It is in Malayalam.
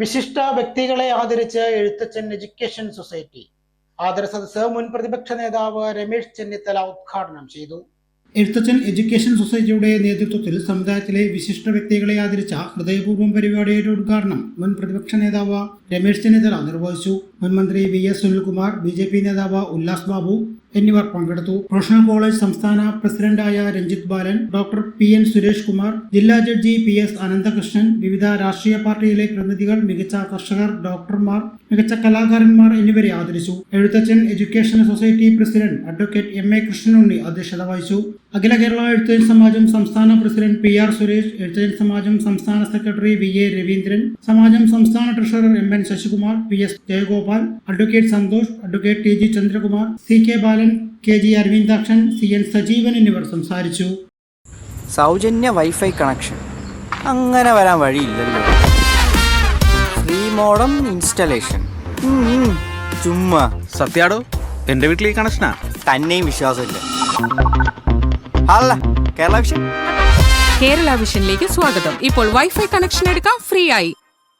വിശിഷ്ട വ്യക്തികളെ ആദരിച്ച് എഴുത്തച്ഛൻ എഡ്യൂക്കേഷൻ സൊസൈറ്റി. ആദര സദസ്സ് മുൻ പ്രതിപക്ഷ നേതാവ് രമേശ് ചെന്നിത്തല ഉദ്ഘാടനം ചെയ്തു. എഴുത്തച്ഛൻ എഡ്യൂക്കേഷൻ സൊസൈറ്റിയുടെ നേതൃത്വത്തിൽ സമുദായത്തിലെ വിശിഷ്ട വ്യക്തികളെ ആദരിച്ച ഹൃദയപൂർവം പരിപാടിയുടെ ഉദ്ഘാടനം മുൻ പ്രതിപക്ഷ നേതാവ് രമേശ് ചെന്നിത്തല നിർവഹിച്ചു. മുൻ മന്ത്രി V S Sunilkumar B J P നേതാവ് ഉല്ലാസ് ബാബു എന്നിവർ പങ്കെടുത്തു. പ്രൊഫഷണൽ കോളേജ് സംസ്ഥാന പ്രസിഡന്റായ Ranjith Balan doctor P N Suresh Kumar ജില്ലാ ജഡ്ജി പി എസ് അനന്തകൃഷ്ണൻ വിവിധ രാഷ്ട്രീയ പാർട്ടിയിലെ പ്രതിനിധികൾ മികച്ച കർഷകർ ഡോക്ടർമാർ മികച്ച കലാകാരന്മാർ എന്നിവരെ ആദരിച്ചു. Ezhuthachan education society president advocate M A Krishnanunni അധ്യക്ഷത വഹിച്ചു. അഖില കേരള എഴുത്തച്ഛൻ സമാജം സംസ്ഥാന president P R Suresh Ezhuthachan സമാജം സംസ്ഥാന സെക്രട്ടറി വി എ രവീന്ദ്രൻ സമാജം സംസ്ഥാന treasurer M N Sasikumar P S Jayagopal advocate Santhosh advocate T G Chandrakumar C K Balan K G Aravindakshan C N Sajeevan എന്നിവർ സംസാരിച്ചു. സൗജന്യ വൈഫൈ കണക്ഷൻ. അങ്ങനെ വരാൻ വഴിയില്ലല്ലോ. Free modem installation. ചുമ്മാ. സത്യാടോ എന്റെ വീട്ടിൽ ഈ കണക്ഷനാ? തന്നെയും വിശ്വാസമില്ല. അല്ല കേരള വിഷൻ. കേരള വിഷനിലേക്ക് സ്വാഗതം. ഇപ്പോൾ വൈഫൈ കണക്ഷൻ എടുക്കാം ഫ്രീ ആയി.